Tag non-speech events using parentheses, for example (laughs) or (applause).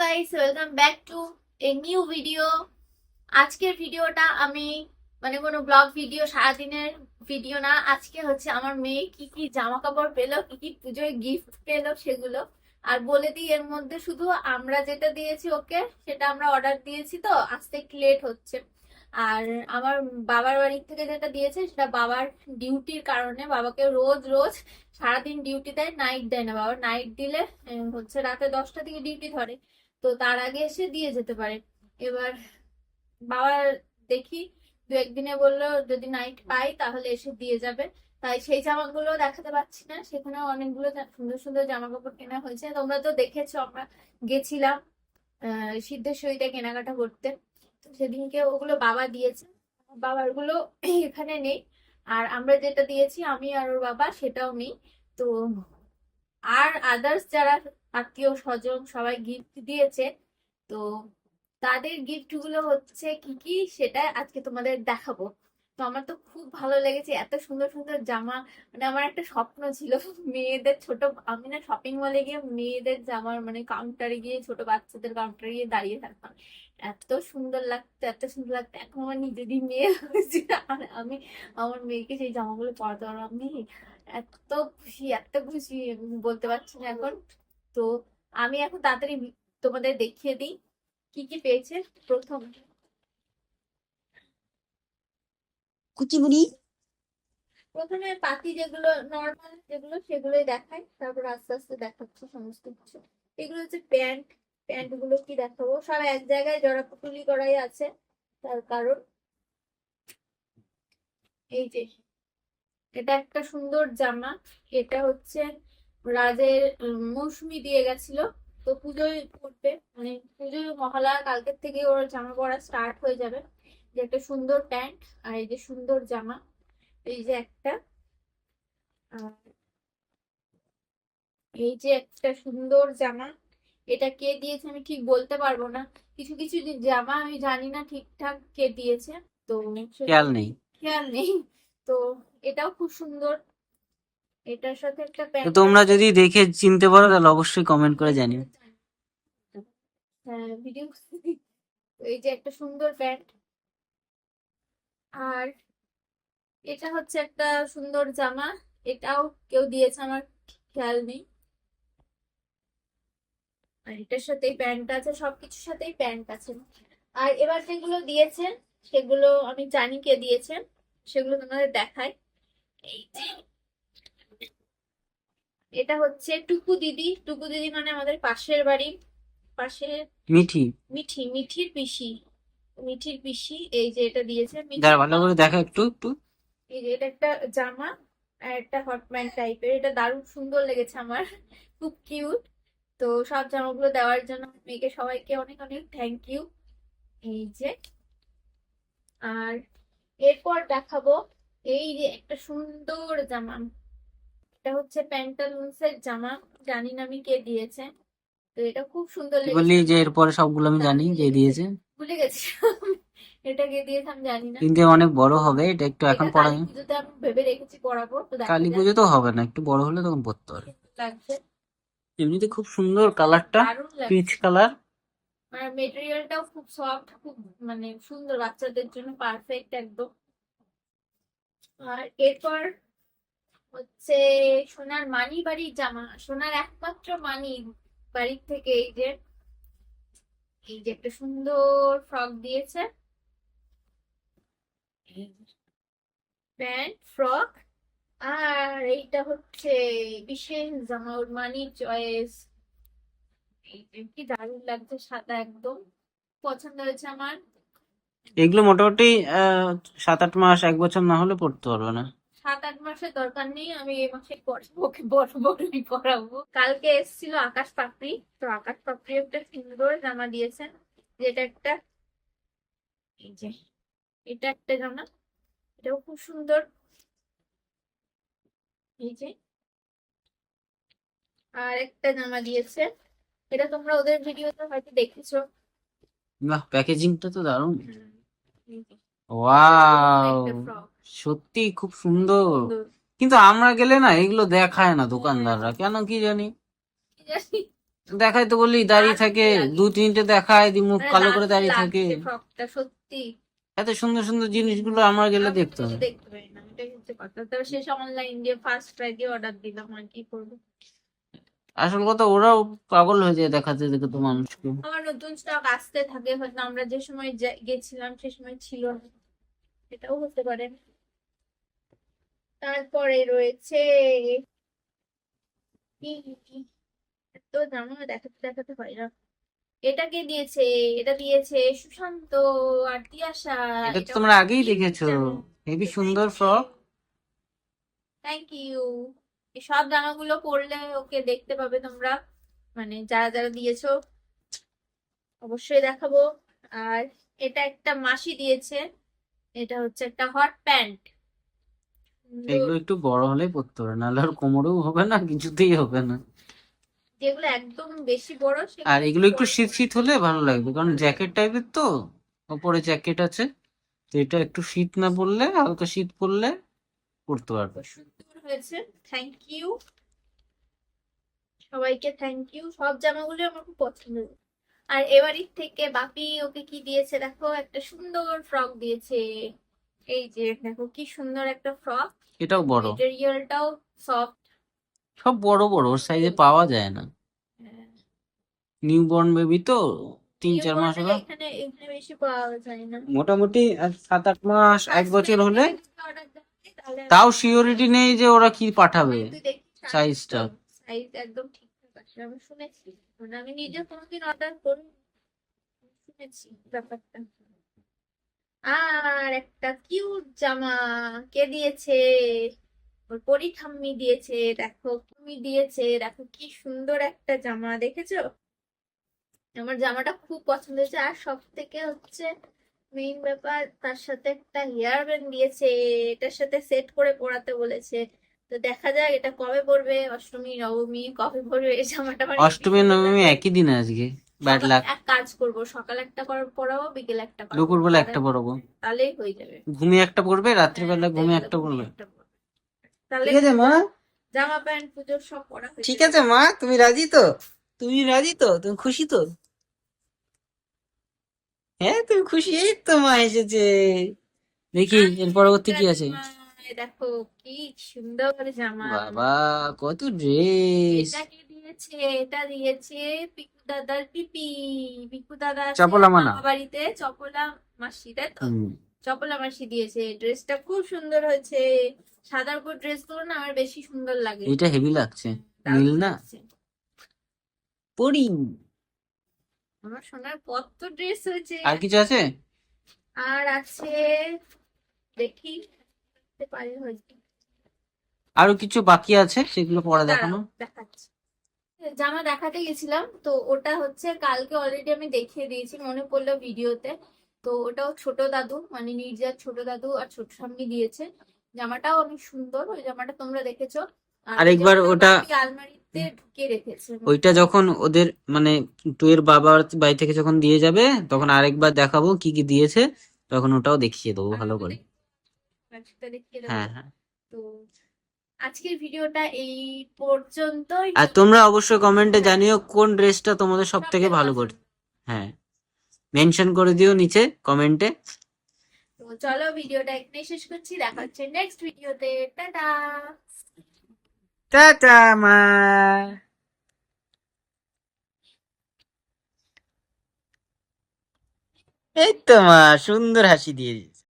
Guys welcome back to a new video আজকের ভিডিওটা আমি মানে কোনো ব্লগ ভিডিও সারাদিনের ভিডিও না, আজকে হচ্ছে আমার মেয়ে কি কি জামা কাপড় পেল, কি কি পুজোয় গিফট পেল সেগুলো। আর বলে দিই, এর মধ্যে শুধু আমরা যেটা দিয়েছি, ওকে, সেটা আমরা অর্ডার দিয়েছি তো আসতে একটু লেট হচ্ছে। আর আমার বাবার বাড়ির থেকে যেটা দিয়েছে, সেটা বাবার ডিউটির কারণে, বাবাকে রোজ রোজ সারাদিন ডিউটি দেয় নাইট দেয় না বাবা। নাইট দিলে হচ্ছে রাতে দশটা থেকে ডিউটি ধরে। তো তার আগে এসে দিয়ে যেতে পারে। এবার বাবা দেখি দু একদিনে বলল, যদি নাইট পাই তাহলে এসে দিয়ে যাবে। তাই সেই জামাগুলো দেখাতে পাচ্ছি না। সেখানেও অনেকগুলো সুন্দর সুন্দর জামা কাপড় কেনা হয়েছে। তোমরা তো দেখেছ, আমরা গেছিলাম সিদ্ধেশ্বরীতে কেনাকাটা করতে। তো সেদিনকে ওগুলো বাবা দিয়েছে। বাবারগুলো এখানে নেই। আর আমরা যেটা দিয়েছি, আমি আর ওর বাবা, সেটাও নেই। তো আর আদার্স যারা আত্মীয় স্বজন সবাই গিফট দিয়েছে, তো তাদের গিফটগুলো হচ্ছে কি কি সেটা আজকে তোমাদের দেখাবো। তো আমার তো খুব ভালো লেগেছে, এত সুন্দর সুন্দর জামা মানে আমার একটা স্বপ্ন ছিল (laughs) মেয়েদের ছোট, আমি না শপিং মলে গিয়ে মেয়েদের জামার মানে কাউন্টারে গিয়ে ছোট বাচ্চাদের কাউন্টারে গিয়ে দাঁড়িয়ে থাকতাম। এত সুন্দর লাগতো, এত সুন্দর লাগতো। এখন আমার নিজেরই মেয়ে হয়েছে। আর আমি, আমার মেয়েকে সেই জামাগুলো পরাতে পারব আমি। এত খুশি এত খুশি বলতে পারছি না এখন। তো আমি এখন তাড়াতাড়ি তোমাদের দেখিয়ে দিই কি কি পেয়েছে প্রথম। কুচিপুরি প্রথমে পাতি যেগুলো নর্মাল যেগুলো সেগুলোই দেখাই তারপর আস্তে আস্তে দেখাচ্ছি সমস্ত কিছু। এগুলো হচ্ছে প্যান্ট প্যান্টগুলো কি দেখাবো? সব এক জায়গায় জড়া পুটুলি করাই আছে তার কারণ। এই যে এটা একটা সুন্দর জামা। এটা হচ্ছে রাজের মৌসুমি দিয়ে গেছিল। তো পুজোয় পড়বে। মানে পুজোয় মহালয়া কালকের থেকে ওর জামা পরা স্টার্ট হয়ে যাবে। যে একটা সুন্দর প্যান্ট আর এই যে সুন্দর জামা। এই যে একটা। এই যে একটা সুন্দর জামা। এটা কে দিয়েছে আমি ঠিক বলতে পারব না। কিছু কিছু জামা আমি জানি না ঠিকঠাক কে দিয়েছে। তো খেয়াল নেই। খেয়াল নেই। তো এটাও খুব সুন্দর। এটার সাথে একটা প্যান্ট তোমরা যদি দেখে চিনতে পারো তাহলে অবশ্যই কমেন্ট করে জানিও। হ্যাঁ ভিডিও (laughs) এই যে একটা সুন্দর প্যান্ট। আর এটা হচ্ছে একটা সুন্দর জামা। এটাও কেউ দিয়েছে আমার খেয়াল নেই। আর এটার সাথেই প্যান্ট আছে সবকিছুর সাথেই প্যান্ট আছে। আর এবার যেগুলো দিয়েছে সেগুলো আমি জানি কে দিয়েছে সেগুলো তোমাদের দেখাই। এই যে এটা হচ্ছে টুকু দিদি। টুকু দিদি মানে আমাদের পাশের বাড়ি। পাশে মিঠি। মিঠি মিঠির পিসি। মিঠির পিসি এই যে এটা দিয়েছে যারা ভালো করে দেখা একটু একটু। এই যে এটা একটা জামা আর একটা হট প্যান্ট টাইপের এটা দারুণ সুন্দর লেগেছে আমার। খুব কিউট তো সব জামাগুলো দেওয়ার জন্য মেয়েকে সবাইকে অনেক অনেক থ্যাংক ইউ এই যে। আর এরপর দেখাবো এই যে একটা সুন্দর জামা। এটা হচ্ছে প্যান্টালুন্সের জামা। জানি না আমি কে দিয়েছে। তো এটা খুব সুন্দর লেগেছে। যে এরপরে সবগুলো আমি জানি যে দিয়েছে। ভুলে গেছি। এটা কে দিয়েছে আমি জানি না। কিন্তু অনেক বড় হবে এটা একটু এখন এটা পড়া কালী পুজোতে আমি ভেবে রেখেছি পড়াবো তো কালী পুজো তো হবে না একটু বড় হলে তখন পড়তে কেমন লাগছে। এমনিতে খুব সুন্দর কালারটা পিচ কালার মানে মেটেরিয়ালটাও খুব সফট খুব মানে সুন্দর বাচ্চাদের জন্য পারফেক্ট একদম। আর এরপর হচ্ছে সোনার মানি বাড়ির জামা, সোনার একমাত্র মানি বাড়ির থেকে এই যে এই যে একটা সুন্দর ফ্রক দিয়েছে। প্যান্ট, ফ্রক, আর এইটা হচ্ছে বিশেষ জামা ওর মানি চয়েস। কি দারুণ লাগছে সাদা একদম। পছন্দ হয়েছে আমার। এগুলো মোটামুটি সাত আট মাস এক বছর না হলে পড়তে পারবে না। সাত আট মাসের দরকার নেই আমি এই মাসে পড়াবো ওকে বড় বড়ই পড়াবো। কালকে এসেছিল আকাশ পাপড়ি। তো আকাশ পাপড়ি একটা সুন্দর জামা দিয়েছেন যেটা একটা এই যে এটা একটা জামা এটাও খুব সুন্দর। এই যে আর একটা জামা দিয়েছে এটা তোমরা ওদের ভিডিওতে হয়তো দেখেছ। বাহ প্যাকেজিংটা তো দারুণ। ওয়াও সত্যি খুব সুন্দর। কিন্তু আমরা গেলে না এগুলো দেখায় না দোকানদাররা। কেন কি জানি? দেখাই তো বললি দাঁড়িয়ে থাকে দু তিনটে দেখায় দি মুখ কালো করে দাঁড়িয়ে থাকে। সত্যি। এত সুন্দর সুন্দর জিনিসগুলো আমরা গেলে দেখতে হবে। দেখতে পারি না এটাই কথা তবে শেষ অনলাইন দিয়ে ফার্স্ট ট্রাই দিয়ে অর্ডার দিলাম আর কি করব? আসল কথা ওরাও পাগল হয়ে যায় দেখাতে দেখে তো মানুষকে। আমার নতুন স্টক আসতে থাকে হয়তো আমরা যে সময় গেছিলাম সে সময় ছিল না। এটাও হতে পারে। তারপরে রয়েছে কি এত জামা দেখাতে দেখাতে হয় না। এটা কে দিয়েছে? এটা দিয়েছে সুশান্ত আর তিয়াশা এটা তো তোমরা আগেই দেখেছ। হেবি সুন্দর ফ্রক থ্যাংক ইউ এই সব জামাগুলো পরলে ওকে দেখতে পাবে তোমরা। মানে যারা যারা দিয়েছ অবশ্যই দেখাবো। আর এটা একটা মাসি দিয়েছে। এটা হচ্ছে একটা হট প্যান্ট এগুলো একটু বড় হলে পড়তে হবে নাহলে আর কোমরেও হবে না কিছুতেই হবে না। যেগুলো একদম বেশি বড় আর এগুলো একটু শীত শীত হলে ভালো লাগবে কারণ জ্যাকেট টাইপের তো ওপরে জ্যাকেট আছে। তো এটা একটু শীত না পড়লে হালকা শীত পড়লে পড়তে পারবে। হয়েছে। থ্যাংক ইউ সবাইকে থ্যাংক ইউ সব জামাগুলো আমার খুব পছন্দ। আর এবারই থেকে বাপি ওকে কি দিয়েছে দেখো? একটা সুন্দর ফ্রক দিয়েছে। এই যে দেখো কি সুন্দর একটা ফ্রক এটাও বড়। মেটেরিয়ালটাও সফট সব বড় বড় ওর সাইজে পাওয়া যায় না। নিউ বর্ন বেবি তো তিন চার মাস হলো। এখানে এখানে বেশি পাওয়া যায় না। মোটামুটি সাত আট মাস এক বছর হলে তাও সিওরিটি নেই যে ওরা কি পাঠাবে। সাইজটা। সাইজ একদম ঠিকঠাক আছে আমি শুনেছি। মানে আমি নিজে কোনোদিন অর্ডার করি শুনেছি ব্যাপারটা। আর একটা কিউট জামা কে দিয়েছে? ওর পরি ঠাম্মি দিয়েছে দেখো তুমি দিয়েছে দেখো কি সুন্দর একটা জামা দেখেছ? আমার জামাটা খুব পছন্দ হয়েছে। আর সব থেকে হচ্ছে মেইন ব্যাপার তার সাথে একটা হেয়ার ব্যান্ড দিয়েছে এটার সাথে সেট করে পড়াতে বলেছে। তো দেখা যাক এটা কবে পড়বে অষ্টমী নবমী কবে পড়বে এই জামাটা অষ্টমী নবমী একই দিন আজকে ব্যাড লাক এক কাজ করব সকাল একটা পড়াবো বিকেল একটা করাবো। দুপুরবেলা একটা পড়াবো। তাহলেই হয়ে যাবে। ঘুমিয়ে একটা পড়বে রাত্রিবেলা ঘুমিয়ে একটা পড়বে। একটা পড়বে। ঠিক আছে মা? জামা প্যান্ট পুজোর সব পড়া হয়ে ঠিক আছে মা তুমি রাজি তো? তুমি রাজি তো? তুমি খুশি তো? হ্যাঁ তুমি খুশি এই তো মা এসেছে। দেখি এর পরবর্তী কি আছে? দেখো কি সুন্দর জামা। বাবা কত ড্রেস এটা কে দিয়েছে? এটা দিয়েছে পিকু দাদার পিপি। পিকু দাদা চপলা মানা। বাড়িতে চপলা মাসি তাই তো? চপলা মাসি দিয়েছে। ড্রেসটা খুব সুন্দর হয়েছে। সাদার উপর ড্রেসগুলো না আমার বেশি সুন্দর লাগে। এটা হেভি লাগছে। নীল না। পরি। আমার সোনার কত ড্রেস হয়েছে। আর কিছু আছে? আর আছে দেখি পারি হয়তো। আরও কিছু বাকি আছে সেগুলো পরে দেখানো? দেখাচ্ছি। জামা দেখাতে গেছিলাম তো ওটা হচ্ছে কালকে অলরেডি আমি দেখিয়ে দিয়েছি মনে পড়ল ভিডিওতে। তো ওটাও ছোট দাদু মানে নির্জার ছোট দাদু আর ছোট স্বামী দিয়েছে। জামাটাও অনেক সুন্দর ওই জামাটা তোমরা দেখেছ। আর একবার ওটা- বাপি রেখেছে। ওইটা যখন ওদের মানে টুয়ের বাবার বাড়ি থেকে যখন দিয়ে যাবে তখন আরেকবার দেখাবো কি কি দিয়েছে তখন ওটাও দেখিয়ে দেবো ভালো করে। একসাথে দেখিয়ে হ্যাঁ হ্যাঁ। তো আজকের ভিডিওটা এই পর্যন্তই। আর তোমরা অবশ্যই কমেন্টে জানিও কোন ড্রেসটা তোমাদের সব থেকে ভালো করে হ্যাঁ। মেনশন করে দিও নিচে কমেন্টে তো চলো ভিডিওটা এখানে শেষ করছি। দেখা হচ্ছে নেক্সট ভিডিওতে টাটা! টাটা মা এই তো মা সুন্দর হাসি দিয়ে